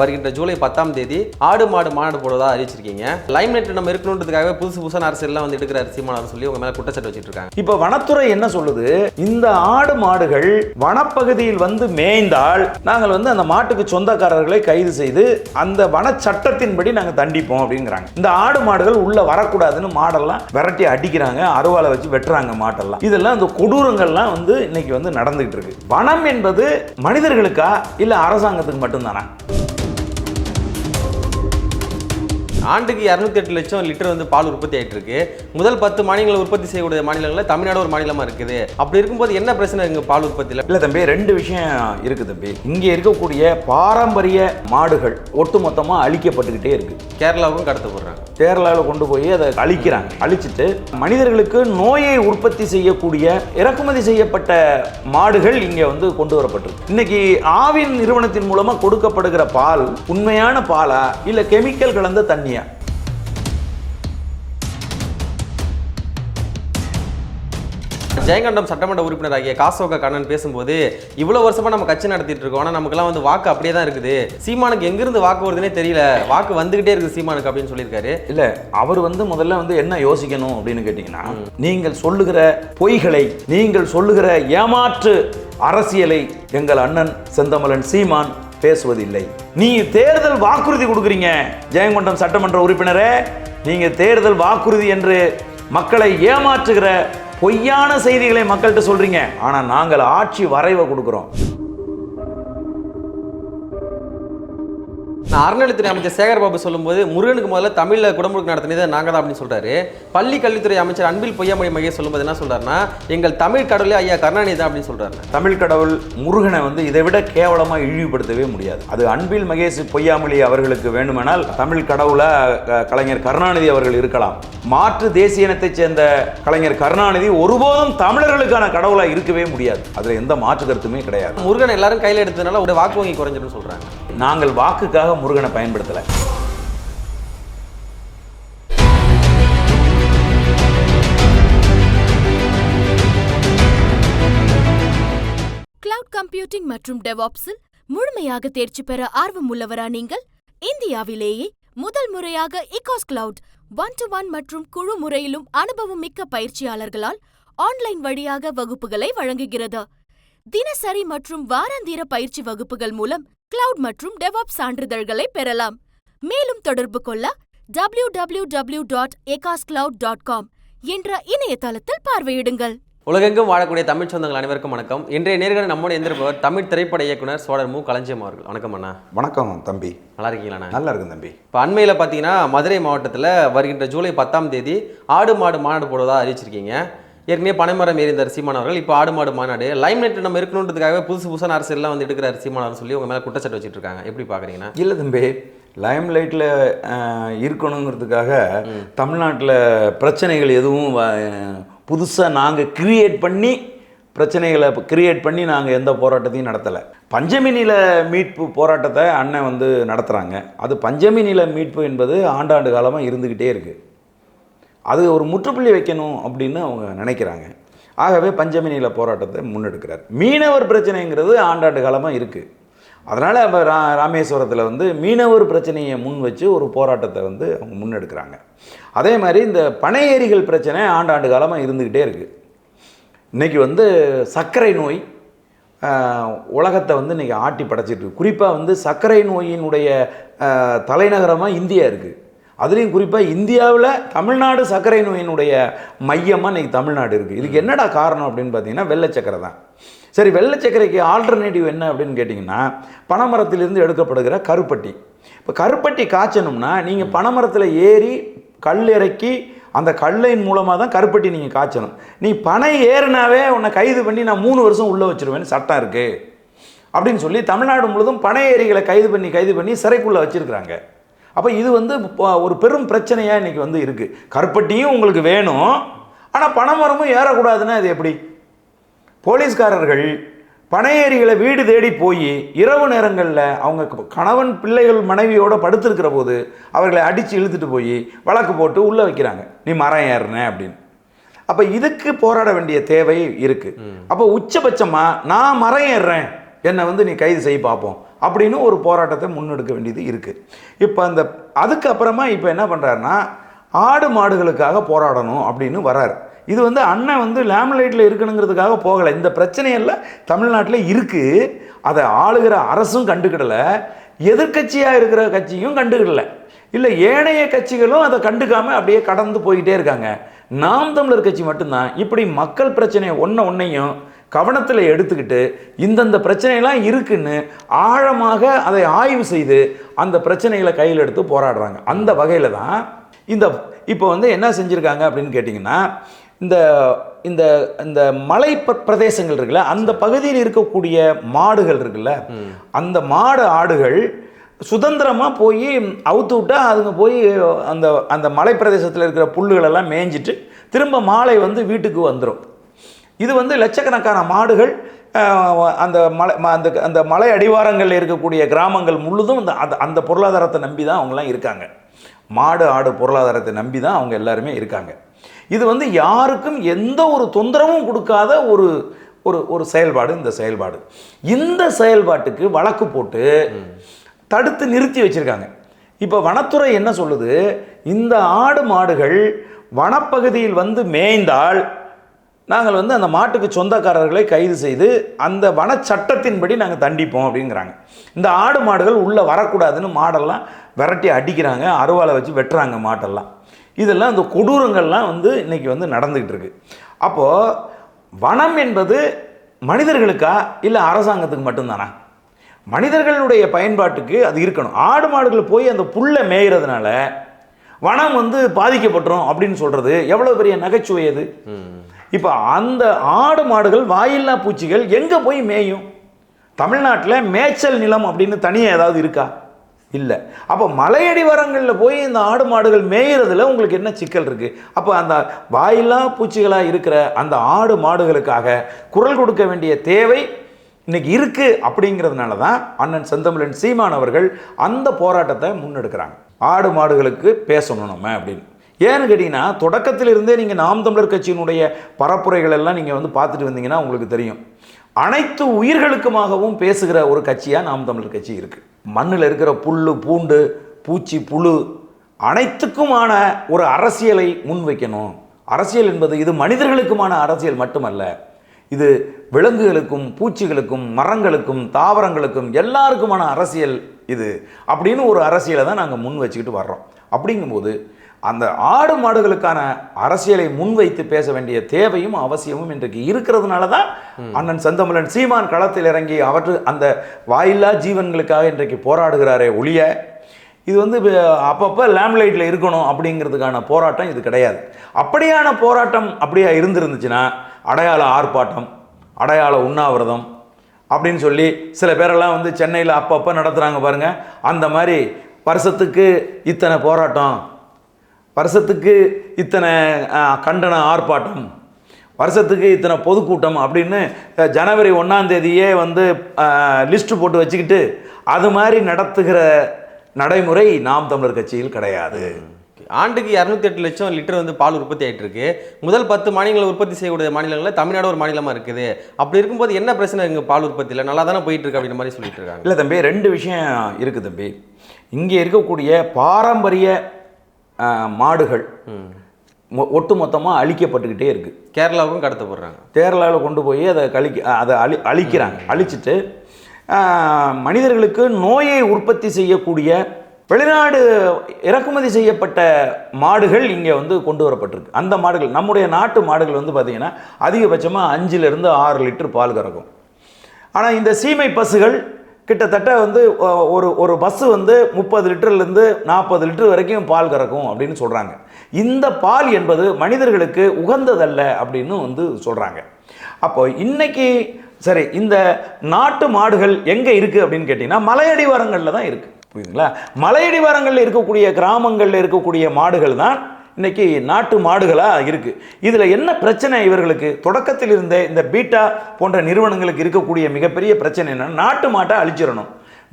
வருகின்ற ஜூலை பத்தாம் தேதி ஆடு மாடு மாநாடு போடுவதாக அறிவிச்சிருக்கீங்க. லைம் லைட் நம்ம இருக்கணுன்றதுக்காக புதுசு புதுசான அரசியல்லாம் வந்து எடுக்கிற சீமானவர் சொல்லி உங்க மேல குற்றச்சாட்டு வச்சுட்டு இருக்காங்க இப்போ வனத்துறை என்ன சொல்லுது? இந்த ஆடு மாடுகள் வனப்பகுதியில் வந்து மேய்ந்தால் நாங்கள் வந்து அந்த மாட்டுக்கு சொந்தக்காரர்களை கைது செய்து அந்த வன சட்டத்தின்படி நாங்கள் தண்டிப்போம் அப்படிங்கிறாங்க. இந்த ஆடு மாடுகள் உள்ள வரக்கூடாதுன்னு மாடெல்லாம் விரட்டி அடிக்கிறாங்க அருவாலை வச்சு வெட்டுறாங்க மாட்டெல்லாம். இதெல்லாம் இந்த கொடூரங்கள்லாம் வந்து இன்னைக்கு வந்து நடந்துகிட்டு இருக்கு. வனம் என்பது மனிதர்களுக்கா இல்லை அரசாங்கத்துக்கு மட்டும்தானா? ஆண்டுக்கு இரநூத்தி எட்டு லட்சம் லிட்டர் வந்து பால் உற்பத்தி ஆயிட்டு இருக்கு முதல் பத்து மாநிலங்கள் உற்பத்தி செய்யக்கூடிய மாநிலங்களில் தமிழ்நாடு ஒரு மாநிலமா இருக்குது. அப்படி இருக்கும்போது என்ன பிரச்சனை இருக்கு பால் உற்பத்தியில? இல்ல தம்பி ரெண்டு விஷயம் இருக்கு தம்பி. இங்க இருக்கக்கூடிய பாரம்பரிய மாடுகள் ஒட்டுமொத்தமா அழிக்கப்பட்டுக்கிட்டே இருக்கு. கேரளாவுக்கும் கடத்த போடுறாங்க. கேரளாவில் கொண்டு போய் அதை அழிக்கிறாங்க. அழிச்சிட்டு மனிதர்களுக்கு நோயை உற்பத்தி செய்யக்கூடிய இறக்குமதி செய்யப்பட்ட மாடுகள் இங்க வந்து கொண்டு வரப்பட்டிருக்கு. இன்னைக்கு ஆவின் நிறுவனத்தின் மூலமா கொடுக்கப்படுகிற பால் உண்மையான பாலா இல்ல கெமிக்கல் கலந்த தண்ணியா? ஜெயங்கண்டம் சட்டமன்ற உறுப்பினர் ஆகிய காசோக கண்ணன் பேசும்போது இவ்வளவு வருஷமா நம்ம கட்சி நடத்திட்டு இருக்கோம். ஆனா நமக்கெல்லாம் வந்து வாக்கு அப்படியே தான் இருக்குது. சீமானுக்கு எங்கிருந்து வாக்கு வருதுன்னே தெரியல. வாக்கு வந்துகிட்டே இருக்குது சீமானுக்கு அப்படின்னு சொல்லியிருக்காரு. இல்ல அவர் வந்து முதல்ல வந்து என்ன யோசிக்கணும் அப்படின்னு கேட்டீங்கன்னா நீங்கள் சொல்லுகிற பொய்களை நீங்கள் சொல்லுகிற ஏமாற்று அரசியலை எங்கள் அண்ணன் செந்தமலன் சீமான் பேசுவதில்லை. நீ தேர்தல் வாக்குறுதி கொடுக்குறீங்க ஜெயங்கொண்டம் சட்டமன்ற உறுப்பினரே. நீங்க தேர்தல் வாக்குறுதி என்று மக்களை ஏமாற்றுகிற பொய்யான செய்திகளை மக்கள்கிட்ட சொல்றீங்க. ஆனா நாங்கள் ஆட்சி வரைவை கொடுக்குறோம். அறநிலைத்துறை அமைச்சர் சேகர்பாபு சொல்லும்போது முருகனுக்கு முதல்ல தமிழ்ல குடமுழுக்கு நடத்தினது நாங்க தான் அப்படின்னு சொல்றாரு. பள்ளி கல்வித்துறை அமைச்சர் அன்பில் பொய்யாமொழி மகேஷ் சொல்லும்போது என்ன சொல்றாருன்னா எங்கள் தமிழ் கடவுளே ஐயா கருணாநிதி தான் அப்படின்னு சொல்றாரு. தமிழ் கடவுள் முருகனை வந்து இதை விட கேவலமா இழிவுபடுத்தவே முடியாது. அது அன்பில் மகேஷ் பொய்யாமொழி அவர்களுக்கு வேண்டுமானால் தமிழ் கடவுளா கலைஞர் கருணாநிதி அவர்கள் இருக்கலாம். மாற்று தேசிய இனத்தைச் சேர்ந்த கலைஞர் கருணாநிதி ஒருபோதும் தமிழர்களுக்கான கடவுளா இருக்கவே முடியாது. அதுல எந்த மாற்று கருத்துமே கிடையாது. முருகன் எல்லாரும் கையில எடுத்ததுனால ஒரு வாக்கு வங்கி குறைஞ்சிடும் சொல்றாங்க. நாங்கள் வாக்குக்காக முருகனை பயன்படுத்தலை. கிளவுட் கம்ப்யூட்டிங் மற்றும் டெவாப்ஸில் முழுமையாக தேர்ச்சி பெற ஆர்வம் உள்ளவரா நீங்கள்? இந்தியாவிலேயே முதல் முறையாக இகாஸ் கிளவுட் ஒன் டு ஒன் மற்றும் குழு முறையிலும் அனுபவம் மிக்க பயிற்சியாளர்களால் ஆன்லைன் வழியாக வகுப்புகளை வழங்குகிறது. தினசரி மற்றும் வாராந்திர பயிற்சி வகுப்புகள் மூலம் கிளவுட் மற்றும் டெவாப் சான்றிதழ்களை பெறலாம். மேலும் தொடர்பு கொள்ள W W W dot dot com என்ற இணையதளத்தில் பார்வையிடுங்கள். உலகெங்கும் வாழக்கூடிய தமிழ் சொந்தங்கள் அனைவருக்கும் வணக்கம். இன்றைய நேர்காணல் நம்மோடு எந்திருப்பவர் தமிழ் திரைப்பட இயக்குனர் சோழர் மு. களஞ்சியம் அவர்கள். வணக்கம் அண்ணா. வணக்கம் தம்பி. நல்லா இருக்கீங்களா நல்லா இருக்கும் தம்பி. இப்போ அண்மையில் பார்த்தீங்கன்னா மதுரை மாவட்டத்தில் வருகின்ற ஜூலை பத்தாம் தேதி ஆடு மாடு மாநாடு போடுவதா அறிவிச்சிருக்கீங்க. ஏற்கனவே பனைமரம் ஏறிந்தார் சீமான் அவர்கள். இப்போ ஆடு மாடு மாநாடு. லைம் லைட் நம்ம இருக்கணுன்றதுக்காகவே புதுசு புதுசான அரசியல்லாம் வந்து எடுக்கிறாரு சீமான் சொல்லி உங்க மேலே குற்றச்சாட்டு வச்சிட்டு இருக்காங்க எப்படி பார்க்குறீங்கன்னா இல்லை தம்பி லைம் லைட்டில் இருக்கணுங்கிறதுக்காக தமிழ்நாட்டில் பிரச்சனைகள் எதுவும் புதுசாக நாங்கள் கிரியேட் பண்ணி பிரச்சனைகளை கிரியேட் பண்ணி நாங்கள் எந்த போராட்டத்தையும் நடத்தலை. பஞ்சமி நில மீட்பு போராட்டத்தை அண்ணன் வந்து நடத்துகிறாங்க அது பஞ்சமி நில மீட்பு என்பது ஆண்டாண்டு காலமாக இருந்துக்கிட்டே இருக்குது அது ஒரு முற்றுப்புள்ளி வைக்கணும் அப்படின்னு அவங்க நினைக்கிறாங்க. ஆகவே பஞ்சமினியில் போராட்டத்தை முன்னெடுக்கிறார். மீனவர் பிரச்சனைங்கிறது ஆண்டாண்டு காலமாக இருக்குது அதனால் அப்போ ரா ராமேஸ்வரத்தில் வந்து மீனவர் பிரச்சனையை முன் வச்சு ஒரு போராட்டத்தை வந்து அவங்க முன்னெடுக்கிறாங்க. அதே மாதிரி இந்த பனை ஏரிகள் பிரச்சனை ஆண்டாண்டு காலமாக இருந்துக்கிட்டே இருக்குது இன்றைக்கி வந்து சர்க்கரை நோய் உலகத்தை வந்து இன்றைக்கி ஆட்டி படைச்சிட்டு குறிப்பாக வந்து சர்க்கரை நோயினுடைய தலைநகரமாக இந்தியா இருக்குது அதுலேயும் குறிப்பாக இந்தியாவில் தமிழ்நாடு சர்க்கரை நோயினுடைய மையமாக இன்றைக்கி தமிழ்நாடு இருக்குது இதுக்கு என்னடா காரணம் அப்படின்னு பார்த்தீங்கன்னா வெள்ளச்சக்கரை தான். சரி வெள்ளச்சக்கரைக்கு ஆல்டர்னேட்டிவ் என்ன அப்படின்னு கேட்டிங்கன்னா பனைமரத்திலிருந்து எடுக்கப்படுகிற கருப்பட்டி. இப்போ கருப்பட்டி காய்ச்சணும்னா நீங்கள் பனைமரத்தில் ஏறி கல் இறக்கி அந்த கல்லின் மூலமாக தான் கருப்பட்டி நீங்கள் காய்ச்சணும். நீ பனை ஏறினாவே உன்னை கைது பண்ணி நான் மூணு வருஷம் உள்ளே வச்சுருவேன்னு சட்டம் இருக்குது அப்படின்னு சொல்லி தமிழ்நாடு முழுதும் பனை ஏரிகளை கைது பண்ணி கைது பண்ணி சிறைக்குள்ளே வச்சிருக்கிறாங்க. அப்போ இது வந்து ஒரு பெரும் பிரச்சனையாக இன்றைக்கி வந்து இருக்குது கருப்பட்டியும் உங்களுக்கு வேணும். ஆனால் பனைமரமும் ஏறக்கூடாதுன்னா அது எப்படி? போலீஸ்காரர்கள் பனையேரிகளை வீடு தேடி போய் இரவு நேரங்களில் அவங்க கணவன் பிள்ளைகள் மனைவியோட படுத்திருக்கிற போது அவர்களை அடித்து இழுத்துட்டு போய் வழக்கு போட்டு உள்ளே வைக்கிறாங்க. நீ மரம் ஏறுன அப்படின்னு. அப்போ இதுக்கு போராட வேண்டிய தேவை இருக்குது அப்போ உச்சபட்சமாக நான் மரம் ஏறுறேன். என்னை வந்து நீ கைது செய்ய பார்ப்போம் அப்படின்னு ஒரு போராட்டத்தை முன்னெடுக்க வேண்டியது இருக்குது இப்போ அந்த அதுக்கப்புறமா இப்போ என்ன பண்ணுறாருன்னா ஆடு மாடுகளுக்காக போராடணும் அப்படின்னு வராரு. இது வந்து அண்ணன் வந்து லேம்லைட்டில் இருக்கணுங்கிறதுக்காக போகலை. இந்த பிரச்சனையெல்லாம் தமிழ்நாட்டில் இருக்குது அதை ஆளுகிற அரசும் கண்டுக்கிடலை. எதிர்க்கட்சியாக இருக்கிற கட்சியும் கண்டுக்கிடலை. இல்லை ஏனைய கட்சிகளும் அதை கண்டுக்காமல் அப்படியே கடந்து போய்கிட்டே இருக்காங்க. நாம் தமிழர் கட்சி மட்டும்தான். இப்படி மக்கள் பிரச்சனையை ஒன்று ஒன்றையும் கவனத்தில் எடுத்துக்கிட்டு இந்தந்த பிரச்சனையெல்லாம் இருக்குன்னு ஆழமாக அதை ஆய்வு செய்து அந்த பிரச்சனைகளை கையில் எடுத்து போராடுறாங்க. அந்த வகையில் தான் இந்த இப்போ வந்து என்ன செஞ்சுருக்காங்க அப்படின்னு கேட்டிங்கன்னா இந்த இந்த இந்த மலை பிரதேசங்கள் இருக்குல்ல அந்த பகுதியில் இருக்கக்கூடிய மாடுகள் இருக்குல்ல அந்த மாடு ஆடுகள் சுதந்திரமாக போய் அவுத்து விட்டா அதுங்க போய் அந்த அந்த மலை பிரதேசத்தில் இருக்கிற புல்லுகளெல்லாம் மேய்ஞ்சிட்டு திரும்ப மாலை வந்து வீட்டுக்கு வந்துடும் இது வந்து லட்சக்கணக்கான மாடுகள் அந்த மலை ம- அந்த அந்த மலை அடிவாரங்களில் இருக்கக்கூடிய கிராமங்கள் முழுதும் அந்த அந்த- அந்த பொருளாதாரத்தை நம்பி தான் அவங்களாம் இருக்காங்க. மாடு ஆடு பொருளாதாரத்தை நம்பி தான் அவங்க எல்லாருமே இருக்காங்க. இது வந்து யாருக்கும் எந்த ஒரு தொந்தரவும் கொடுக்காத ஒரு ஒரு ஒரு செயல்பாடு இந்த செயல்பாடு. இந்த செயல்பாட்டுக்கு வழக்கு போட்டு தடுத்து நிறுத்தி வச்சுருக்காங்க. இப்போ வனத்துறை என்ன சொல்லுது? இந்த ஆடு மாடுகள் வனப்பகுதியில் வந்து மேய்ந்தால் நாங்கள் வந்து அந்த மாட்டுக்கு சொந்தக்காரர்களை கைது செய்து அந்த வனச்சட்டத்தின்படி நாங்கள் தண்டிப்போம் அப்படிங்கிறாங்க. இந்த ஆடு மாடுகள் உள்ளே வரக்கூடாதுன்னு மாடெல்லாம் விரட்டி அடிக்கிறாங்க அருவாளை வச்சு வெட்டுறாங்க மாட்டெல்லாம். இதெல்லாம் அந்த கொடூரங்கள்லாம் வந்து இன்றைக்கி வந்து நடந்துக்கிட்டு இருக்கு. அப்போது வனம் என்பது மனிதர்களுக்கா இல்லை அரசாங்கத்துக்கு மட்டும்தானா? மனிதர்களுடைய பயன்பாட்டுக்கு அது இருக்கணும். ஆடு மாடுகள் போய் அந்த புல்லை மேய்கிறதுனால வனம் வந்து பாதிக்கப்பட்டுரும் அப்படின்னு சொல்கிறது எவ்வளோ பெரிய நகைச்சுவை அது? இப்போ அந்த ஆடு மாடுகள் வாயில்லா பூச்சிகள் எங்கே போய் மேயும்? தமிழ்நாட்டில் மேய்ச்சல் நிலம் அப்படின்னு தனியாக ஏதாவது இருக்கா? இல்லை. அப்போ மலையடிவாரங்களில் போய் இந்த ஆடு மாடுகள் மேயிறதுல உங்களுக்கு என்ன சிக்கல் இருக்குது அப்போ அந்த வாயில்லா பூச்சிகளாக இருக்கிற அந்த ஆடு மாடுகளுக்காக குரல் கொடுக்க வேண்டிய தேவை இன்றைக்கி இருக்குது அப்படிங்கிறதுனால தான் அண்ணன் செந்தமிழன் சீமான் அவர்கள் அந்த போராட்டத்தை முன்னெடுக்கிறாங்க. ஆடு மாடுகளுக்கு பேசணும் நம்ம அப்படின்னு. ஏன்னு கேட்டிங்கன்னா தொடக்கத்திலிருந்தே நீங்கள் நாம் தமிழர் கட்சியினுடைய பரப்புரைகள் எல்லாம் நீங்கள் வந்து பார்த்துட்டு வந்தீங்கன்னா உங்களுக்கு தெரியும். அனைத்து உயிர்களுக்குமாகவும் பேசுகிற ஒரு கட்சியாக நாம் தமிழர் கட்சி இருக்குது மண்ணில் இருக்கிற புல் பூண்டு பூச்சி புழு அனைத்துக்குமான ஒரு அரசியலை முன்வைக்கணும் அரசியல் என்பது இது மனிதர்களுக்குமான அரசியல் மட்டுமல்ல. இது விலங்குகளுக்கும் பூச்சிகளுக்கும் மரங்களுக்கும் தாவரங்களுக்கும் எல்லாருக்குமான அரசியல் இது. அப்படின்னு ஒரு அரசியலை தான் நாங்கள் முன் வச்சுக்கிட்டு வர்றோம். அப்படிங்கும்போது அந்த ஆடு மாடுகளுக்கான அரசியலை முன்வைத்து பேச வேண்டிய தேவையும் அவசியமும் இன்றைக்கு இருக்கிறதுனால தான் அண்ணன் செந்தமிழன் சீமான் களத்தில் இறங்கி அவற்று அந்த வாயில்லா ஜீவன்களுக்காக இன்றைக்கு போராடுகிறாரே ஒழிய இது வந்து அப்பப்போ லேம்லைட்டில் இருக்கணும் அப்படிங்கிறதுக்கான போராட்டம் இது கிடையாது. அப்படியான போராட்டம் அப்படியே இருந்திருந்துச்சுன்னா அடையாள ஆர்ப்பாட்டம் அடையாள உண்ணாவிரதம் அப்படின்னு சொல்லி சில பேரெல்லாம் வந்து சென்னையில் அப்பப்போ நடத்துகிறாங்க பாருங்க. அந்த மாதிரி வருஷத்துக்கு இத்தனை போராட்டம் வருஷத்துக்கு இத்தனை கண்டன ஆர்ப்பாட்டம் வருஷத்துக்கு இத்தனை பொதுக்கூட்டம் அப்படின்னு ஜனவரி ஒன்றாம் தேதியே வந்து லிஸ்ட்டு போட்டு வச்சுக்கிட்டு அது மாதிரி நடத்துகிற நடைமுறை நாம் தமிழர் கட்சியில் கிடையாது. ஆண்டுக்கு இரநூத்தி எட்டு லட்சம் லிட்டர் வந்து பால் உற்பத்தி ஆயிட்டு இருக்கு முதல் பத்து மாநிலங்கள் உற்பத்தி செய்யக்கூடிய மாநிலங்களில் தமிழ்நாடு ஒரு மாநிலமா இருக்குது. அப்படி இருக்கும்போது என்ன பிரச்சனை இங்க பால் உற்பத்தியில் நல்லா தானே போயிட்டு இருக்கு அப்படின்ற மாதிரி சொல்லிட்டு இருக்காங்க. இல்லை தம்பி ரெண்டு விஷயம் இருக்குது தம்பி. இங்கே இருக்கக்கூடிய பாரம்பரிய மாடுகள் மொ- ஒட்டுமொத்தமாக அழிக்கப்பட்டுக்கிட்டே இருக்குது கேரளாவுக்கும் கடத்த போடுறாங்க. கேரளாவில் கொண்டு போய் அதை கழிக்க அதை அழி அழிக்கிறாங்க. அழிச்சிட்டு மனிதர்களுக்கு நோயை உற்பத்தி செய்யக்கூடிய வெளிநாடு இறக்குமதி செய்யப்பட்ட மாடுகள் இங்கே வந்து கொண்டு வரப்பட்டிருக்கு. அந்த மாடுகள் நம்முடைய நாட்டு மாடுகள் வந்து பார்த்திங்கன்னா அதிகபட்சமாக அஞ்சுலேருந்து ஆறு லிட்டர் பால் கறக்கும். ஆனால் இந்த சீமை பஸ்ஸுகள் கிட்டத்தட்ட வந்து ஒரு ஒரு பஸ்ஸு வந்து முப்பது லிட்டர்லேருந்து நாற்பது லிட்டர் வரைக்கும் பால் கறக்கும் அப்படின்னு சொல்கிறாங்க இந்த பால் என்பது மனிதர்களுக்கு உகந்ததல்ல அப்படின்னு வந்து சொல்கிறாங்க அப்போ இன்னைக்கு சரி இந்த நாட்டு மாடுகள் எங்கே இருக்குது அப்படின்னு கேட்டிங்கன்னா மலையடிவாரங்களில் தான் இருக்குது புரியுதுங்களா? மலையடிவாரங்களில் இருக்கக்கூடிய கிராமங்களில் இருக்கக்கூடிய மாடுகள் தான் இன்றைக்கி நாட்டு மாடுகளாக இருக்குது இதில் என்ன பிரச்சனை இவர்களுக்கு? தொடக்கத்தில் இருந்தே இந்த பீட்டா போன்ற நிறுவனங்களுக்கு இருக்கக்கூடிய மிகப்பெரிய பிரச்சனை என்னென்னா நாட்டு மாட்டை அழிச்சிடணும்.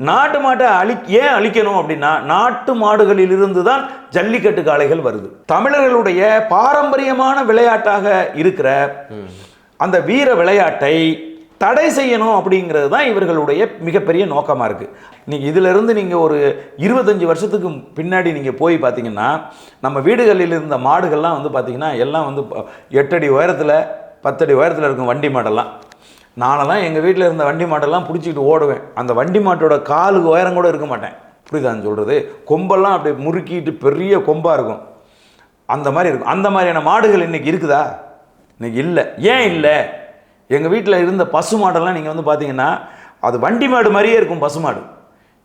நாட்டு மாட்டை அழி ஏன் அழிக்கணும் அப்படின்னா நாட்டு மாடுகளில் இருந்து தான் ஜல்லிக்கட்டு காளைகள் வருது. தமிழர்களுடைய பாரம்பரியமான விளையாட்டாக இருக்கிற அந்த வீர விளையாட்டை தடை செய்யணும் அப்படிங்கிறது தான் இவர்களுடைய மிகப்பெரிய நோக்கமாக இருக்குது இன்றைக்கி இதிலிருந்து நீங்கள் ஒரு இருபத்தஞ்சி வருஷத்துக்கு பின்னாடி நீங்கள் போய் பார்த்தீங்கன்னா நம்ம வீடுகளில் இருந்த மாடுகள்லாம் வந்து பார்த்திங்கன்னா எல்லாம் வந்து எட்டடி உயரத்தில் பத்தடி உயரத்தில் இருக்கும் வண்டி மாடெல்லாம். நானெல்லாம் எங்கள் வீட்டில் இருந்த வண்டி மாடெல்லாம் பிடிச்சிக்கிட்டு ஓடுவேன். அந்த வண்டி மாட்டோட காலுக்கு உயரம் கூட இருக்க மாட்டேன். புரியுதான்னு சொல்கிறது கொம்பெல்லாம் அப்படியே முறுக்கிட்டு பெரிய கொம்பாக இருக்கும். அந்த மாதிரி இருக்கும். அந்த மாதிரியான மாடுகள் இன்றைக்கி இருக்குதா? இன்னைக்கு இல்லை. ஏன் இல்லை? எங்கள் வீட்டில் இருந்த பசு மாடெல்லாம் நீங்கள் வந்து பார்த்தீங்கன்னா அது வண்டி மாடு மாதிரியே இருக்கும் பசு மாடு.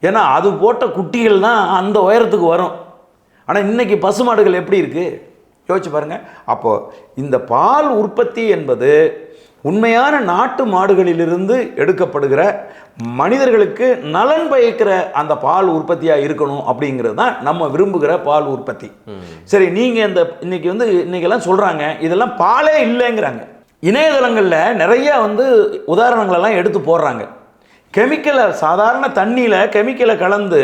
ஏன்னா அது போட்ட குட்டிகள் தான் அந்த உயரத்துக்கு வரும். ஆனால் இன்னைக்கு பசு மாடுகள் எப்படி இருக்கு? யோசிச்சு பாருங்க. அப்போ இந்த பால் உற்பத்தி என்பது உண்மையான நாட்டு மாடுகளிலிருந்து எடுக்கப்படுகிற மனிதர்களுக்கு நலன் பயக்கிற அந்த பால் உற்பத்தியாக இருக்கணும் அப்படிங்கிறது தான் நம்ம விரும்புகிற பால் உற்பத்தி. சரி நீங்கள் இந்த இன்னைக்கு வந்து இன்னைக்கெல்லாம் சொல்கிறாங்க இதெல்லாம் பாலே இல்லைங்கிறாங்க. இணையதளங்களில் நிறைய வந்து உதாரணங்களெல்லாம் எடுத்து போடுறாங்க. கெமிக்கலை சாதாரண தண்ணியில் கெமிக்கலை கலந்து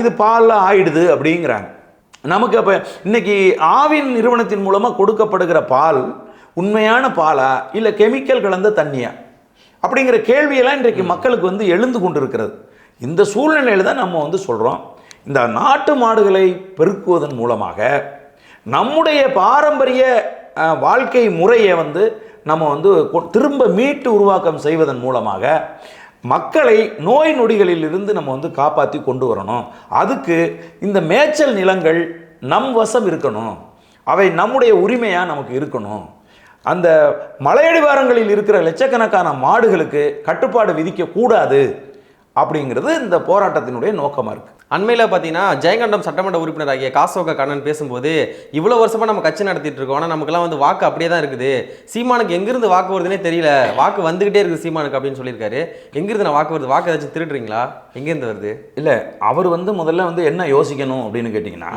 இது பாலில் ஆயிடுது அப்படிங்கிறாங்க. நமக்கு அப்போ இன்னைக்கு ஆவின் நிறுவனத்தின் மூலமாக கொடுக்கப்படுகிற பால் உண்மையான பாலா இல்லை கெமிக்கல் கலந்த தண்ணியா? அப்படிங்கிற கேள்வியெல்லாம் இன்றைக்கு மக்களுக்கு வந்து எழுந்து கொண்டிருக்கிறது. இந்த சூழ்நிலையில் தான் நம்ம வந்து சொல்கிறோம் இந்த நாட்டு மாடுகளை பெருக்குவதன் மூலமாக நம்முடைய பாரம்பரிய வாழ்க்கை முறையை வந்து நம்ம வந்து திரும்ப மீட்டு உருவாக்கம் செய்வதன் மூலமாக மக்களை நோய் நொடிகளில் இருந்து நம்ம வந்து காப்பாற்றி கொண்டு வரணும். அதுக்கு இந்த மேய்ச்சல் நிலங்கள் நம் வசம் இருக்கணும். அவை நம்முடைய உரிமையாக நமக்கு இருக்கணும். அந்த மலையடிவாரங்களில் இருக்கிற லட்சக்கணக்கான மாடுகளுக்கு கட்டுப்பாடு விதிக்கக்கூடாது. அப்படிங்கிறது இந்த போராட்டத்தினுடைய நோக்கமாக இருக்குது அண்மையில் பார்த்தீங்கன்னா ஜெயங்கண்டம் சட்டமன்ற உறுப்பினர் ஆகிய காசோக கண்ணன் பேசும்போது இவ்வளோ வருஷமா நம்ம கட்சி நடத்திட்டு இருக்கோம். ஆனால் நமக்கெல்லாம் வந்து வாக்கு அப்படியே தான் இருக்குது. சீமானுக்கு எங்கிருந்து வாக்கு வருதுன்னே தெரியல. வாக்கு வந்துகிட்டே இருக்குது சீமானுக்கு அப்படின்னு சொல்லியிருக்காரு. எங்கிருந்து நான் வாக்கு வருது? வாக்கு ஏதாச்சும் திருடுறீங்களா? எங்கேருந்து வருது? இல்லை அவர் வந்து முதல்ல வந்து என்ன யோசிக்கணும் அப்படின்னு கேட்டிங்கன்னா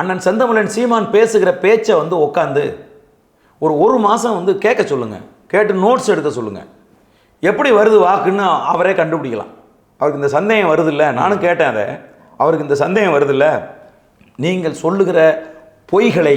அண்ணன் செந்தமிழன் சீமான் பேசுகிற பேச்சை வந்து உட்காந்து ஒரு ஒரு மாதம் வந்து கேட்க சொல்லுங்கள் கேட்டு நோட்ஸ் எடுக்க சொல்லுங்கள் எப்படி வருது வாக்குன்னு அவரே கண்டுபிடிக்கலாம். அவருக்கு இந்த சந்தேகம் வருதில்ல. நானும் கேட்டேன் அதை. அவருக்கு இந்த சந்தேகம் வருதில்ல. நீங்கள் சொல்லுகிற பொய்களை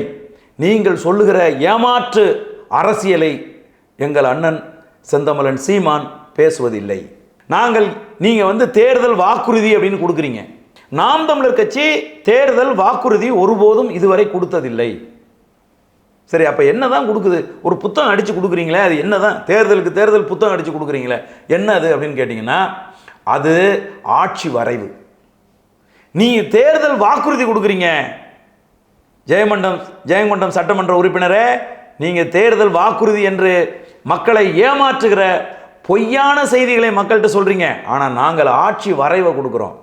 நீங்கள் சொல்லுகிற ஏமாற்று அரசியலை எங்கள் அண்ணன் செந்தமலன் சீமான் பேசுவதில்லை. நாங்கள் நீங்கள் வந்து தேர்தல் வாக்குறுதி அப்படின்னு கொடுக்குறீங்க. நாம் தமிழர் கட்சி தேர்தல் வாக்குறுதி ஒருபோதும் இதுவரை கொடுத்ததில்லை. சரி அப்போ என்ன தான் கொடுக்குது? ஒரு புத்தகம் அடித்து கொடுக்குறீங்களே அது என்ன தான் தேர்தலுக்கு தேர்தல் புத்தகம் அடித்து கொடுக்குறீங்களே என்ன அது அப்படின்னு கேட்டிங்கன்னா அது ஆட்சி வரைவு. நீ தேர்தல் வாக்குறுதி கொடுக்குறீங்க. ஜெயமண்டம் ஜெயங்கொண்டம் சட்டமன்ற உறுப்பினரே நீங்கள் தேர்தல் வாக்குறுதி என்று மக்களை ஏமாற்றுகிற பொய்யான செய்திகளை மக்கள்கிட்ட சொல்கிறீங்க ஆனால் நாங்கள் ஆட்சி வரைவை கொடுக்குறோம்.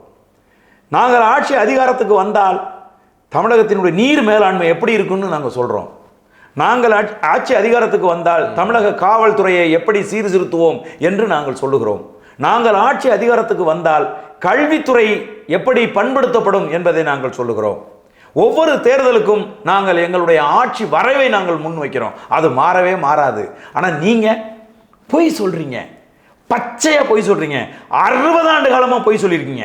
நாங்கள் ஆட்சி அதிகாரத்துக்கு வந்தால் தமிழகத்தினுடைய நீர் மேலாண்மை எப்படி இருக்குன்னு நாங்கள் சொல்கிறோம் நாங்கள் ஆட்சி- ஆட்சி அதிகாரத்துக்கு வந்தால் தமிழக காவல்துறையை எப்படி சீர்திருத்துவோம் என்று நாங்கள் சொல்லுகிறோம். நாங்கள் ஆட்சி அதிகாரத்துக்கு வந்தால் கல்வித்துறை எப்படி பண்படுத்தப்படும் என்பதை நாங்கள் சொல்லுகிறோம். ஒவ்வொரு தேர்தலுக்கும் நாங்கள் எங்களுடைய ஆட்சி வரைவை நாங்கள் முன்வைக்கிறோம் அது மாறவே மாறாது. ஆனால் நீங்கள் பொய் சொல்கிறீங்க பச்சையாக பொய் சொல்கிறீங்க அறுபது ஆண்டு காலமாக பொய் சொல்லியிருக்கீங்க.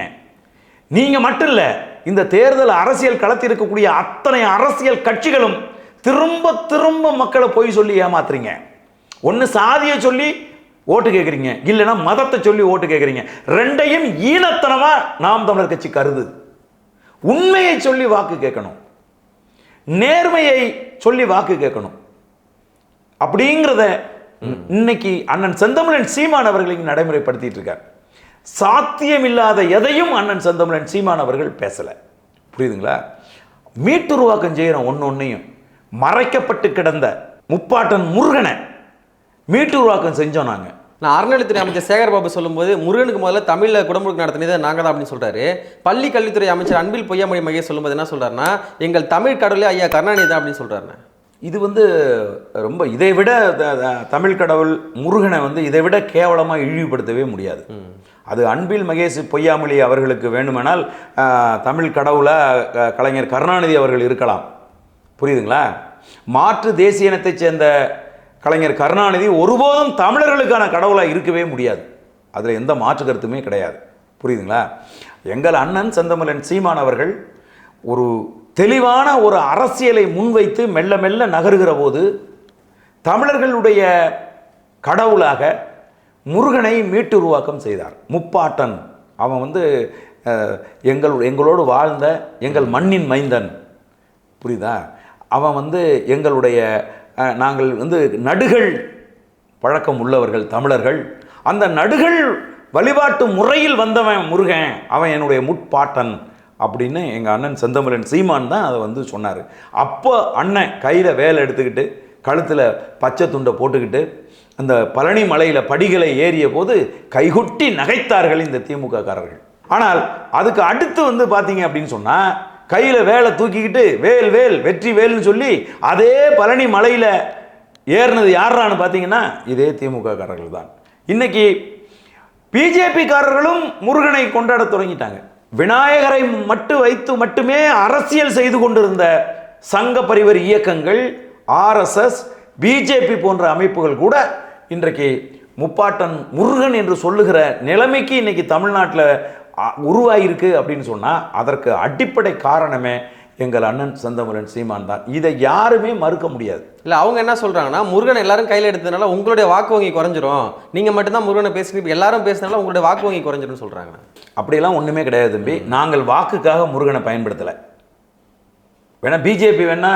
நீங்கள் மட்டும் இல்லை இந்த தேர்தல் அரசியல் களத்தில் இருக்கக்கூடிய அத்தனை அரசியல் கட்சிகளும் திரும்ப திரும்ப மக்களை பொய் சொல்லி ஏமாத்துறீங்க. ஒன்று சாதியை சொல்லி ஓட்டு கேட்குறீங்க இல்லைன்னா மதத்தை சொல்லி ஓட்டு கேட்குறீங்க ரெண்டையும் ஈனத்தனமாக நாம் தமிழர் கட்சி கருது. உண்மையை சொல்லி வாக்கு கேட்கணும். நேர்மையை சொல்லி வாக்கு கேட்கணும். அப்படிங்கிறத இன்னைக்கு அண்ணன் செந்தமிழன் சீமான் அவர்கள் இங்கே நடைமுறைப்படுத்திட்டு இருக்கார். சாத்தியமில்லாத எதையும் அண்ணன் செந்தமிழன் சீமான் அவர்கள் பேசலை. புரியுதுங்களா? மீட்டுருவாக்கம் செய்கிறோம் ஒன்று ஒன்றையும் மறைக்கப்பட்டு கிடந்த முப்பாட்டன் முருகனை மீட்டுருவாக்கம் செஞ்சோம் நாங்கள் நான் அறநிலைத்துறை அமைச்சர் சேகர்பாபு சொல்லும்போது முருகனுக்கு முதல்ல தமிழில் குடமுழுக்கு நடத்தினது நாங்கள் தான் அப்படின்னு சொல்றாரு. பள்ளி கல்வித்துறை அமைச்சர் அன்பில் பொய்யாமொழி மகேஷ் சொல்லும்போது என்ன சொல்றாருன்னா எங்கள் தமிழ் கடவுளே ஐயா கருணாநிதி தான் அப்படின்னு சொல்றாருண்ணே. இது வந்து ரொம்ப இதை விட தமிழ் கடவுள் முருகனை வந்து இதை விட கேவலமாக இழிவுபடுத்தவே முடியாது. அது அன்பில் மகேஷ் பொய்யாமொழி அவர்களுக்கு வேண்டுமானால் தமிழ் கடவுளாக கலைஞர் கருணாநிதி அவர்கள் இருக்கலாம். புரியுதுங்களா? மாற்று தேசிய இனத்தைச் சேர்ந்த கலைஞர் கருணாநிதி ஒருபோதும் தமிழர்களுக்கான கடவுளாக இருக்கவே முடியாது. அதில் எந்த மாற்று கருத்துமே கிடையாது. புரியுதுங்களா? எங்கள் அண்ணன் செந்தமிழன் சீமான் அவர்கள் ஒரு தெளிவான ஒரு அரசியலை முன்வைத்து மெல்ல மெல்ல நகருகிற போது தமிழர்களுடைய கடவுளாக முருகனை மீட்டு உருவாக்கம் செய்தார். முப்பாட்டன். அவன் வந்து எங்கள் எங்களோடு வாழ்ந்த எங்கள் மண்ணின் மைந்தன். புரியுதா? அவன் வந்து எங்களுடைய நாங்கள் வந்து நடுகள் பழக்கம் உள்ளவர்கள் தமிழர்கள். அந்த நடுகள் வழிபாட்டு முறையில் வந்தவன் முருகன் அவன் என்னுடைய முட்பாட்டன் அப்படின்னு எங்கள் அண்ணன் செந்தமிழன் சீமான் தான் அதை வந்து சொன்னார். அப்போ அண்ணன் கையில் வேலை எடுத்துக்கிட்டு கழுத்தில் பச்சை துண்டை போட்டுக்கிட்டு அந்த பழனி மலையில் படிகளை ஏறிய போது கைகுட்டி நகைத்தார்கள் இந்த திமுக காரர்கள் ஆனால் அதுக்கு அடுத்து வந்து பார்த்தீங்க அப்படின்னு சொன்னால் கையில் வேலை தூக்கிக்கிட்டு வேல் வேல் வெற்றி வேல்னு சொல்லி அதே பழனி மலையில் ஏறினது யாரான்னு பார்த்தீங்கன்னா இதே திமுக காரர்கள் தான். இன்னைக்கு பிஜேபிக்காரர்களும் முருகனை கொண்டாட தொடங்கிட்டாங்க. விநாயகரை மட்டும் வைத்து மட்டுமே அரசியல் செய்து கொண்டிருந்த சங்க பரிவர் இயக்கங்கள் ஆர்எஸ்எஸ் பிஜேபி போன்ற அமைப்புகள் கூட இன்றைக்கு முப்பாட்டன் முருகன் என்று சொல்லுகிற நிலைமைக்கு இன்னைக்கு தமிழ்நாட்டில் உருவாயிருக்கு அப்படின்னு சொன்னால் அதற்கு அடிப்படை காரணமே எங்கள் அண்ணன் செந்தமிழன் சீமான் தான். இதை யாருமே மறுக்க முடியாது. இல்ல அவங்க என்ன சொல்றாங்கன்னா முருகன் எல்லாரும் கையில எடுத்ததுனால உங்களுடைய வாக்கு வங்கி குறைஞ்சிரும். நீங்க மட்டும்தான் முருகனை பேசுறீங்க எல்லாரும் பேசுனால உங்களுடைய வாக்கு வங்கி குறைஞ்சிரும்னு சொல்றாங்க. அப்படியெல்லாம் ஒன்றுமே கிடையாது தம்பி. நாங்கள் வாக்குக்காக முருகனை பயன்படுத்தலை. வேணா பிஜேபி வேணா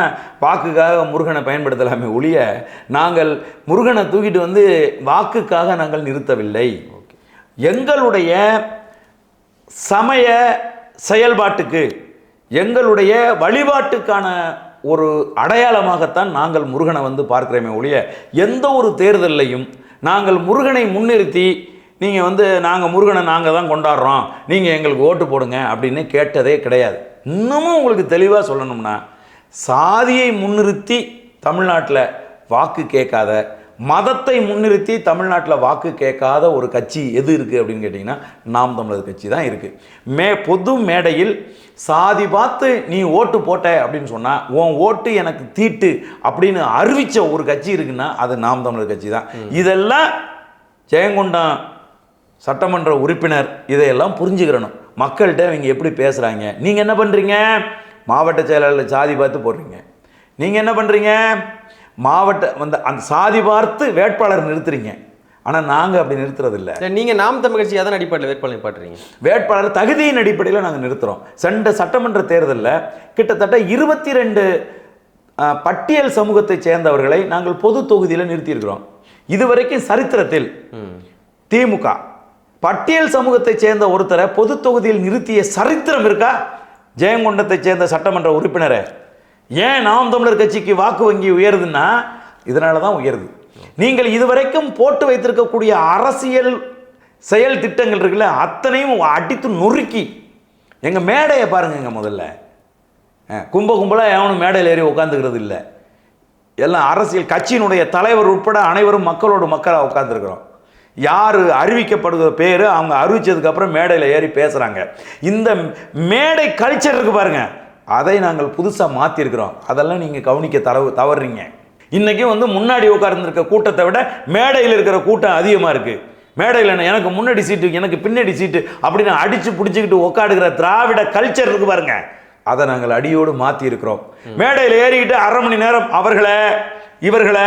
வாக்குக்காக முருகனை பயன்படுத்தலாமே ஒழிய நாங்கள் முருகனை தூக்கிட்டு வந்து வாக்குக்காக நாங்கள் நிறுத்தவில்லை. எங்களுடைய சமய செயல்பாட்டுக்கு எங்களுடைய வழிபாட்டுக்கான ஒரு அடையாளமாகத்தான் நாங்கள் முருகனை வந்து பார்க்குறோமே ஒழிய எந்த ஒரு தேர்தல்லையும் நாங்கள் முருகனை முன்னிறுத்தி நீங்கள் வந்து நாங்கள் முருகனை நாங்கள் தான் கொண்டாடுறோம் நீங்கள் எங்களுக்கு ஓட்டு போடுங்க அப்படின்னு கேட்டதே கிடையாது. இன்னமும் உங்களுக்கு தெளிவாக சொல்லணும்னா சாதியை முன்னிறுத்தி தமிழ்நாட்டில் வாக்கு கேட்காத மதத்தை முன்னிறுத்தி தமிழ்நாட்டில் வாக்கு கேட்காத ஒரு கட்சி எது இருக்குது அப்படின்னு கேட்டிங்கன்னா நாம் தமிழர் கட்சி தான் இருக்குது மே பொது மேடையில் சாதி பார்த்து நீ ஓட்டு போட்ட அப்படின்னு சொன்னால் உன் ஓட்டு எனக்கு தீட்டு அப்படின்னு அறிவித்த ஒரு கட்சி இருக்குன்னா அது நாம் தமிழர் கட்சி தான். இதெல்லாம் ஜெயங்கொண்டம் சட்டமன்ற உறுப்பினர் இதையெல்லாம் புரிஞ்சுக்கிறணும். மக்கள்கிட்ட இவங்க எப்படி பேசுகிறாங்க நீங்கள் என்ன பண்ணுறீங்க மாவட்ட செயலாளர் சாதி பார்த்து போடுறீங்க. நீங்கள் என்ன பண்ணுறீங்க மாவட்ட வந்து அந்த சாதி பார்த்து வேட்பாளர் நிறுத்துறீங்க. ஆனால் நாங்கள் அப்படி நிறுத்துறதில்ல. இல்ல, நீங்க நாம் தமிழ் கட்சி எதன் அடிப்படையில் வேட்பாளர் நிப்பாட்டுறீங்க வேட்பாளர் தகுதியின் அடிப்படையில் நாங்கள் நிறுத்துகிறோம் சென்ற சட்டமன்ற தேர்தலில் கிட்டத்தட்ட இருபத்தி ரெண்டு பட்டியல் சமூகத்தைச் சேர்ந்தவர்களை நாங்கள் பொது தொகுதியில் நிறுத்தியிருக்கிறோம். இதுவரைக்கும் சரித்திரத்தில் திமுக பட்டியல் சமூகத்தைச் சேர்ந்த ஒருத்தரை பொது தொகுதியில் நிறுத்திய சரித்திரம் இருக்கா? ஜெயங்கொண்டத்தைச் சேர்ந்த சட்டமன்ற உறுப்பினரை. ஏன் நாம் தமிழர் கட்சிக்கு வாக்கு வங்கி உயருதுன்னா இதனால தான் உயருது. நீங்கள் இதுவரைக்கும் போட்டு வைத்திருக்கக்கூடிய அரசியல் செயல் திட்டங்கள் இருக்குல்ல அத்தனையும் அடித்து நொறுக்கி. எங்கள் மேடையை பாருங்கங்க முதல்ல. கும்ப கும்பலாக எவனும் மேடையில் ஏறி உட்காந்துக்கிறது இல்லை. எல்லாம் அரசியல் கட்சியினுடைய தலைவர் உட்பட அனைவரும் மக்களோட மக்களாக உட்காந்துருக்குறோம் யார் அறிவிக்கப்படுகிற பேர் அவங்க அறிவித்ததுக்கப்புறம் மேடையில் ஏறி பேசுகிறாங்க இந்த மேடை கல்ச்சர் இருக்கு பாருங்கள் அதை நாங்கள் புதுசாக மாற்றிருக்கிறோம் அதெல்லாம் நீங்கள் கவனிக்க தரவு தவறுறீங்க இன்றைக்கும் வந்து முன்னாடி உட்கார்ந்துருக்க கூட்டத்தை விட மேடையில் இருக்கிற கூட்டம் அதிகமாக இருக்குது மேடையில் எனக்கு முன்னாடி சீட்டு எனக்கு பின்னாடி சீட்டு அப்படின்னு அடித்து பிடிச்சிக்கிட்டு உட்காடுகிற திராவிட கல்ச்சர் இருக்கு பாருங்க. அதை நாங்கள் அடியோடு மாற்றி இருக்கிறோம் மேடையில் ஏறிக்கிட்டு அரை மணி நேரம் அவர்களை இவர்களை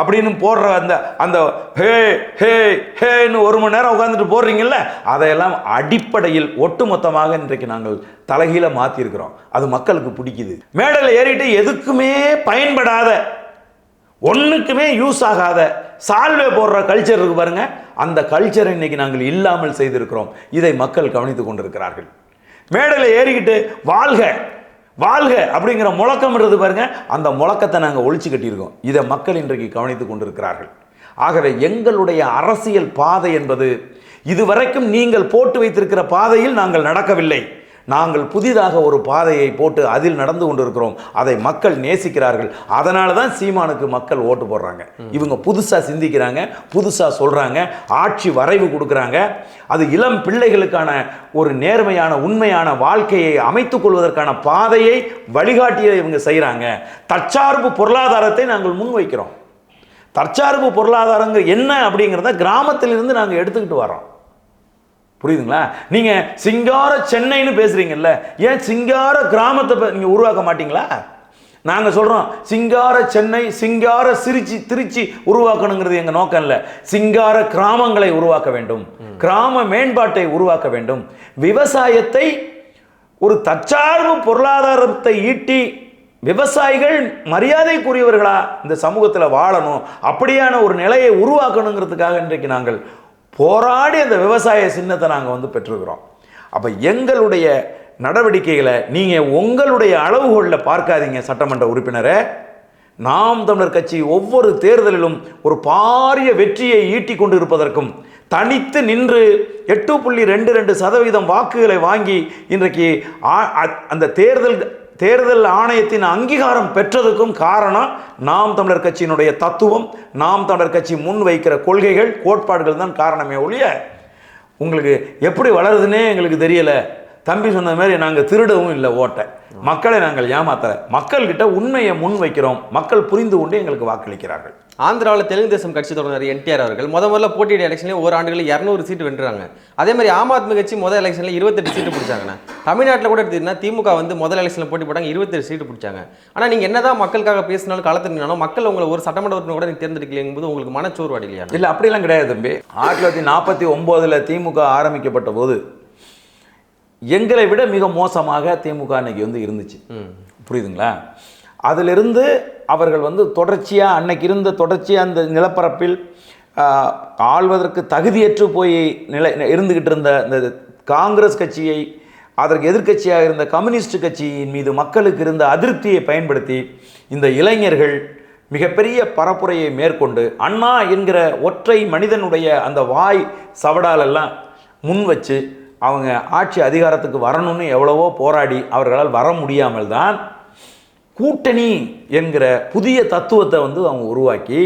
அப்படின்னு போடுற அந்த அந்த ஹே ஹே ஹேன்னு ஒரு மணி நேரம் உட்காந்துட்டு போடுறீங்கல்ல அதையெல்லாம் அடிப்படையில் ஒட்டுமொத்தமாக இன்றைக்கு நாங்கள் தலைகீழ மாற்றிருக்கிறோம் அது மக்களுக்கு பிடிக்குது. மேடையில் ஏறிட்டு எதுக்குமே பயன்படாத ஒன்றுக்குமே யூஸ் ஆகாத சால்வே போடுற கல்ச்சர் இருக்கு பாருங்க. அந்த கல்ச்சரை இன்னைக்கு நாங்கள் இல்லாமல் செய்திருக்கிறோம். இதை மக்கள் கவனித்து கொண்டிருக்கிறார்கள். மேடையில் ஏறிக்கிட்டு வாழ்க. வாழ்க அப்படிங்கிற முழக்கம்ன்றது பாருங்க. அந்த முழக்கத்தை நாங்கள் ஒழிச்சு கட்டியிருக்கோம். இதை மக்கள் இன்றைக்கு கவனித்து கொண்டிருக்கிறார்கள். ஆகவே எங்களுடைய அரசியல் பாதை என்பது இதுவரைக்கும் நீங்கள் போட்டு வைத்திருக்கிற பாதையில் நாங்கள் நடக்கவில்லை. நாங்கள் புதிதாக ஒரு பாதையை போட்டு அதில் நடந்து கொண்டிருக்கிறோம். அதை மக்கள் நேசிக்கிறார்கள். அதனால தான் சீமானுக்கு மக்கள் ஓட்டு போடுறாங்க. இவங்க புதுசாக சிந்திக்கிறாங்க புதுசாக சொல்கிறாங்க ஆட்சி வரைவு கொடுக்குறாங்க. அது இளம் பிள்ளைகளுக்கான ஒரு நேர்மையான உண்மையான வாழ்க்கையை அமைத்துக் கொள்வதற்கான பாதையை வழிகாட்டியை இவங்க செய்கிறாங்க தற்சார்பு பொருளாதாரத்தை நாங்கள் முன்வைக்கிறோம் தற்சார்பு பொருளாதாரங்கள் என்ன அப்படிங்கிறத கிராமத்திலிருந்து நாங்கள் எடுத்துக்கிட்டு வரோம் புரியுதுங்களா? நீங்க சிங்கார சென்னைன்னு பேசுறீங்கல்ல ஏன் சிங்கார கிராமத்தை ப- நீங்க உருவாக்க மாட்டீங்களா? நாங்கள் சொல்கிறோம் சிங்கார சென்னை சிங்கார சிரிச்சி திருச்சி உருவாக்கணுங்கிறது எங்கள் நோக்கம் இல்லை. சிங்கார கிராமங்களை உருவாக்க வேண்டும். கிராம மேம்பாட்டை உருவாக்க வேண்டும். விவசாயத்தை ஒரு தற்சார்பு பொருளாதாரத்தை ஈட்டி விவசாயிகள் மரியாதைக்குரியவர்களா இந்த சமூகத்தில் வாழணும். அப்படியான ஒரு நிலையை உருவாக்கணுங்கிறதுக்காக இன்றைக்கு நாங்கள் போராடி அந்த விவசாய சின்னத்தை நாங்கள் வந்து பெற்றுக்கிறோம் அப்போ எங்களுடைய நடவடிக்கைகளை நீங்கள் உங்களுடைய அளவுகோலில் பார்க்காதீங்க சட்டமன்ற உறுப்பினரை. நாம் தமிழர் கட்சி ஒவ்வொரு தேர்தலிலும் ஒரு பாரிய வெற்றியை ஈட்டிக் கொண்டு இருப்பதற்கும் தனித்து நின்று எட்டு புள்ளி ரெண்டு ரெண்டு சதவீதம் வாக்குகளை வாங்கி இன்றைக்கு அ- அந்த தேர்தல் தேர்தல் ஆணையத்தின் அங்கீகாரம் பெற்றதுக்கும் காரணம் நாம் தமிழர் கட்சியினுடைய தத்துவம் நாம் தமிழர் கட்சி முன் வைக்கிற கொள்கைகள் கோட்பாடுகள் தான் காரணமே ஒழிய உங்களுக்கு எப்படி வளருதுன்னே எங்களுக்கு தெரியல. தம்பி சொன்ன மாதிரி நாங்கள் திருடவும் இல்லை ஓட்டை. மக்களை நாங்கள் ஏமாத்தல. மக்கள்கிட்ட உண்மையை முன் வைக்கிறோம். மக்கள் புரிந்து கொண்டு எங்களுக்கு வாக்களிக்கிறார்கள். ஆந்திராவில் தெலுங்கு தேசம் கட்சி தொடங்கினார் என்டிஆர் அவர்கள். முத முதல்ல போட்டியிட எலெக்ஷன்லேயே ஒரு ஆண்டுகளில் இரநூறு சீட்டு வென்றாங்க. அதே மாதிரி ஆம் ஆத்மி கட்சி முதல் எலெக்ஷனில் இருபத்தெட்டு சீட்டு பிடிச்சாங்கண்ணா. தமிழ்நாட்டில் கூட எடுத்தீங்கன்னா திமுக வந்து முதல் எலெக்ஷனில் போட்டி போட்டாங்க இருபத்தெட்டு சீட்டு பிடிச்சாங்க. ஆனால் நீங்கள் என்னதான் மக்களுக்காக பேசினாலும் களத்தில் மக்கள் உங்களை ஒரு சட்டமன்ற உறுப்பினர் கூட நீங்க தேர்ந்தெடுக்கலைங்கும் போது உங்களுக்கு மனச்சோர்வு அடையலையா இல்லை அப்படிலாம் கிடையாது தம்பி. ஆயிரத்தி தொள்ளாயிரத்தி நாற்பத்தி ஒம்போதில் திமுக ஆரம்பிக்கப்பட்ட போது எங்களை விட மிக மோசமாக திமுக அன்னைக்கு வந்து இருந்துச்சு. புரியுதுங்களா? அதிலிருந்து அவர்கள் வந்து தொடர்ச்சியாக அன்னைக்கு இருந்த தொடர்ச்சியாக அந்த நிலப்பரப்பில் ஆள்வதற்கு தகுதியற்று போய் நிலை இருந்துகிட்டு இருந்த இந்த காங்கிரஸ் கட்சியை அதற்கு எதிர்க்கட்சியாக இருந்த கம்யூனிஸ்ட் கட்சியின் மீது மக்களுக்கு இருந்த அதிருப்தியை பயன்படுத்தி இந்த இளைஞர்கள் மிகப்பெரிய பரப்புரையை மேற்கொண்டு அண்ணா என்கிற ஒற்றை மனிதனுடைய அந்த வாய் சவடாலெல்லாம் முன் வச்சு அவங்க ஆட்சி அதிகாரத்துக்கு வரணும்னு எவ்வளவோ போராடி அவர்களால் வர முடியாமல் தான் கூட்டணி என்கிற புதிய தத்துவத்தை வந்து அவங்க உருவாக்கி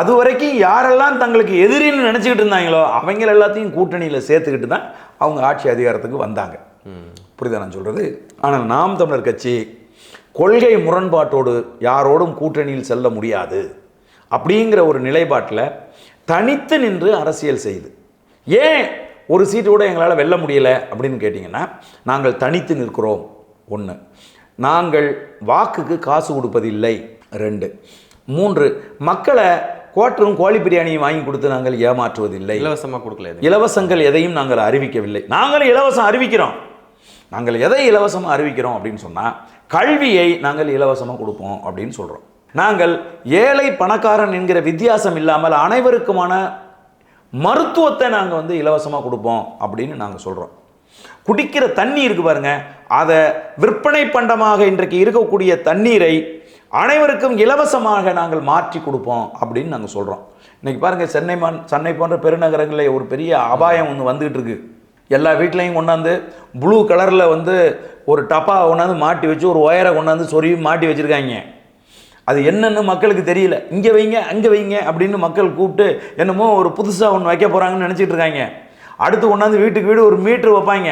அது வரைக்கும் யாரெல்லாம் தங்களுக்கு எதிரின்னு நினச்சிக்கிட்டு இருந்தாங்களோ அவங்க எல்லாத்தையும் கூட்டணியில் சேர்த்துக்கிட்டு தான் அவங்க ஆட்சி அதிகாரத்துக்கு வந்தாங்க. புரியுதா நான் சொல்கிறது ஆனால் நாம் தமிழர் கட்சி கொள்கை முரண்பாட்டோடு யாரோடும் கூட்டணியில் செல்ல முடியாது அப்படிங்கிற ஒரு நிலைப்பாட்டில் தனித்து நின்று அரசியல் செய்யுது. ஏன் ஒரு சீட்டு கூட எங்களால் வெல்ல முடியலை அப்படின்னு கேட்டிங்கன்னா நாங்கள் தனித்து நிற்கிறோம். ஒன்று நாங்கள் வாக்குக்கு காசு கொடுப்பதில்லை. ரெண்டு. மூன்று. மக்களை கோட்டரும் கோழி பிரியாணியும் வாங்கி கொடுத்து நாங்கள் ஏமாற்றுவதில்லை. இலவசமாக கொடுக்கல இலவசங்கள் எதையும் நாங்கள் அறிவிக்கவில்லை. நாங்கள் இலவசம் அறிவிக்கிறோம். நாங்கள் எதை இலவசமாக அறிவிக்கிறோம் அப்படின்னு சொன்னால் கல்வியை நாங்கள் இலவசமாக கொடுப்போம் அப்படின்னு சொல்கிறோம் நாங்கள் ஏழை பணக்காரன் என்கிற வித்தியாசம் இல்லாமல் அனைவருக்குமான மருத்துவத்தை நாங்கள் வந்து இலவசமாக கொடுப்போம் அப்படின்னு நாங்கள் சொல்கிறோம் குடிக்கிற தண்ணி இருக்கு பாருங்க. அதை விற்பனை பண்டமாக இன்றைக்கு இருக்கக்கூடிய தண்ணீரை அனைவருக்கும் இலவசமாக நாங்கள் மாற்றி கொடுப்போம் அப்படின்னு நாங்கள் சொல்கிறோம் இன்னைக்கு பாருங்க சென்னை மண் சென்னை போன்ற பெருநகரங்களில் ஒரு பெரிய அபாயம் ஒன்று வந்துகிட்டு இருக்கு. எல்லா வீட்லேயும் கொண்டாந்து ப்ளூ கலரில் வந்து ஒரு டப்பா கொண்டாந்து மாட்டி வச்சு ஒரு ஒயரை கொண்டாந்து சொருவி மாட்டி வச்சுருக்காங்க. அது என்னென்னு மக்களுக்கு தெரியல. இங்கே வைங்க அங்கே வைங்க அப்படின்னு மக்கள் கூப்பிட்டு என்னமோ ஒரு புதுசாக ஒன்று வைக்க போகிறாங்கன்னு நினச்சிட்டு இருக்காங்க. அடுத்து கொண்டாந்து வீட்டுக்கு வீடு ஒரு மீட்ரு வைப்பாங்க.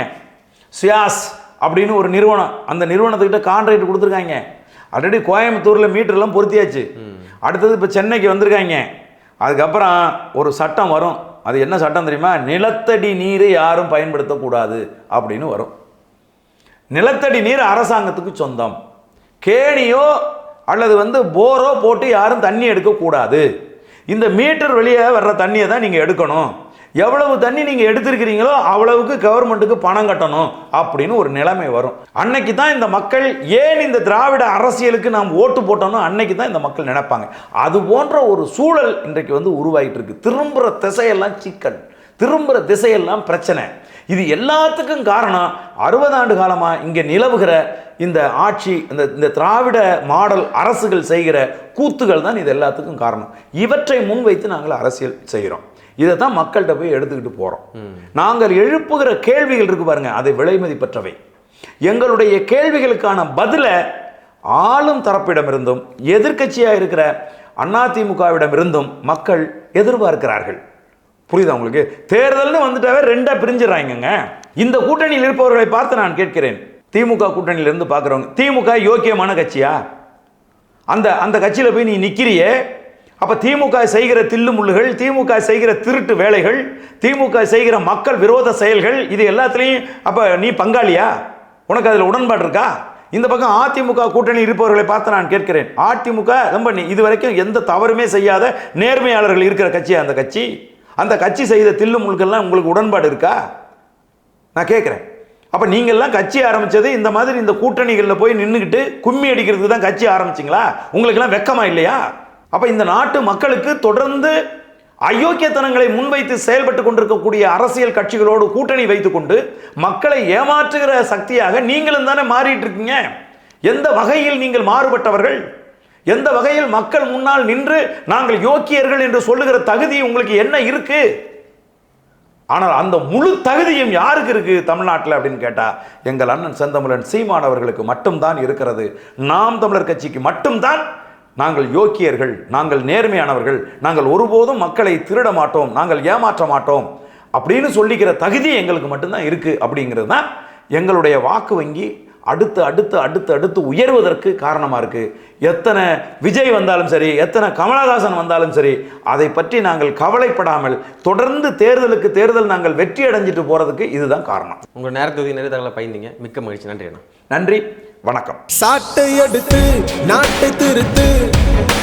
சுயாஸ் அப்படின்னு ஒரு நிறுவனம். அந்த நிறுவனத்துக்கிட்ட கான்ட்ராக்ட் கொடுத்துருக்காங்க. ஆல்ரெடி கோயம்புத்தூரில் மீட்டர்லாம் பொருத்தியாச்சு. அடுத்தது இப்போ சென்னைக்கு வந்திருக்காங்க. அதுக்கப்புறம் ஒரு சட்டம் வரும். அது என்ன சட்டம் தெரியுமா? நிலத்தடி நீரை யாரும் பயன்படுத்தக்கூடாது அப்படின்னு வரும். நிலத்தடி நீர் அரசாங்கத்துக்கு சொந்தம். கேணியோ அல்லது வந்து போரோ போட்டு யாரும் தண்ணி எடுக்கக்கூடாது இந்த மீட்டர் வெளியே வர்ற தண்ணியை தான் நீங்கள் எடுக்கணும். எவ்வளவு தண்ணி நீங்கள் எடுத்திருக்கிறீங்களோ அவ்வளவுக்கு கவர்மெண்ட்டுக்கு பணம் கட்டணும் அப்படின்னு ஒரு நிலைமை வரும். அன்னைக்கு தான் இந்த மக்கள் ஏன் இந்த திராவிட அரசியலுக்கு நாம் ஓட்டு போட்டோம்னு அன்னைக்கு தான் இந்த மக்கள் நினைப்பாங்க. அது போன்ற ஒரு சூழல் இன்றைக்கு வந்து உருவாகிட்டு இருக்கு. திரும்புகிற திசையெல்லாம் சிக்கல். திரும்புகிற திசையெல்லாம் பிரச்சனை. இது எல்லாத்துக்கும் காரணம் அறுபது ஆண்டு காலமாக இங்கே நிலவுகிற இந்த ஆட்சி இந்த இந்த திராவிட மாடல் அரசுகள் செய்கிற கூத்துகள் தான் இது எல்லாத்துக்கும் காரணம். இவற்றை முன்வைத்து நாங்கள் அரசியல் செய்கிறோம். இதை தான் மக்கள்கிட்ட போய் எடுத்துக்கிட்டு போகிறோம் நாங்கள் எழுப்புகிற கேள்விகள் இருக்கு பாருங்க அதை விலை மதிப்பற்றவை எங்களுடைய கேள்விகளுக்கான பதிலை ஆளும் தரப்பிடமிருந்தும் எதிர்க்கட்சியாக இருக்கிற அதிமுகவிடமிருந்தும் மக்கள் எதிர்பார்க்கிறார்கள். புரியுதா உங்களுக்கு? தேர்தல்னு வந்துட்டாவே ரெண்டா பிரிஞ்சிடறாங்க இந்த கூட்டணியில் இருப்பவர்களை பார்த்து நான் கேட்கிறேன். திமுக கூட்டணியிலிருந்து பார்க்குறவங்க. திமுக யோக்கியமான கட்சியா? அந்த அந்த கட்சியில் போய் நீ நிற்கிறியே அப்போ திமுக செய்கிற தில்லு முள்ளுகள் திமுக செய்கிற திருட்டு வேலைகள் திமுக செய்கிற மக்கள் விரோத செயல்கள் இது எல்லாத்துலேயும் அப்போ நீ பங்காளியா? உனக்கு அதில் உடன்பாடு இருக்கா? இந்த பக்கம் அதிமுக கூட்டணி இருப்பவர்களை பார்த்து நான் கேட்கிறேன். அதிமுக ரொம்ப நீ- இதுவரைக்கும் எந்த தவறுமே செய்யாத நேர்மையாளர்கள் இருக்கிற கட்சி அந்த கட்சி? அந்த கட்சி செய்த தில்லு முழுக்கெல்லாம் உங்களுக்கு உடன்பாடு இருக்கா? நான் கேட்குறேன். அப்போ நீங்கள்லாம் கட்சி ஆரம்பித்தது இந்த மாதிரி இந்த கூட்டணிகளில் போய் நின்றுக்கிட்டு கும்மி அடிக்கிறதுக்கு தான் கட்சி ஆரம்பிச்சிங்களா? உங்களுக்கெல்லாம் வெக்கமா இல்லையா? அப்போ இந்த நாட்டு மக்களுக்கு தொடர்ந்து அயோக்கியத்தனங்களை முன்வைத்து செயல்பட்டு கொண்டிருக்கக்கூடிய அரசியல் கட்சிகளோடு கூட்டணி வைத்துக்கொண்டு மக்களை ஏமாற்றுகிற சக்தியாக நீங்களும் தானே மாறிட்டு இருக்கீங்க? எந்த வகையில் நீங்கள் மாறுபட்டவர்கள்? எந்த வகையில் மக்கள் முன்னால் நின்று நாங்கள் யோக்கியர்கள் என்று சொல்லுகிற தகுதி உங்களுக்கு என்ன இருக்கு? ஆனால் அந்த முழு தகுதியும் யாருக்கு இருக்கு தமிழ்நாட்டில் அப்படின்னு கேட்டால் எங்கள் அண்ணன் செந்தமிழன் சீமான் அவர்களுக்கு மட்டும்தான் இருக்கிறது. நாம் தமிழர் கட்சிக்கு மட்டும்தான் நாங்கள் யோக்கியர்கள் நாங்கள் நேர்மையானவர்கள் நாங்கள் ஒருபோதும் மக்களை திருட மாட்டோம் நாங்கள் ஏமாற்ற மாட்டோம் அப்படின்னு சொல்லிக்கிற தகுதி எங்களுக்கு மட்டும்தான் இருக்குது அப்படிங்கிறது தான் எங்களுடைய வாக்கு வங்கி அடுத்து அடுத்து அடுத்து அடுத்து உயர்வதற்கு காரணமா இருக்கு. எத்தனை விஜய் வந்தாலும் சரி எத்தனை கமலஹாசன் வந்தாலும் சரி அதை பற்றி நாங்கள் கவலைப்படாமல் தொடர்ந்து தேர்தலுக்கு தேர்தல் நாங்கள் வெற்றி அடைஞ்சிட்டு போறதுக்கு இதுதான் காரணம். உங்கள் நேரத்தை நிறைய தகவலை பயந்தீங்க மிக்க மகிழ்ச்சி. நன்றி அண்ணா. நன்றி. வணக்கம். சாட்டை எடுத்து நாட்டை திருத்து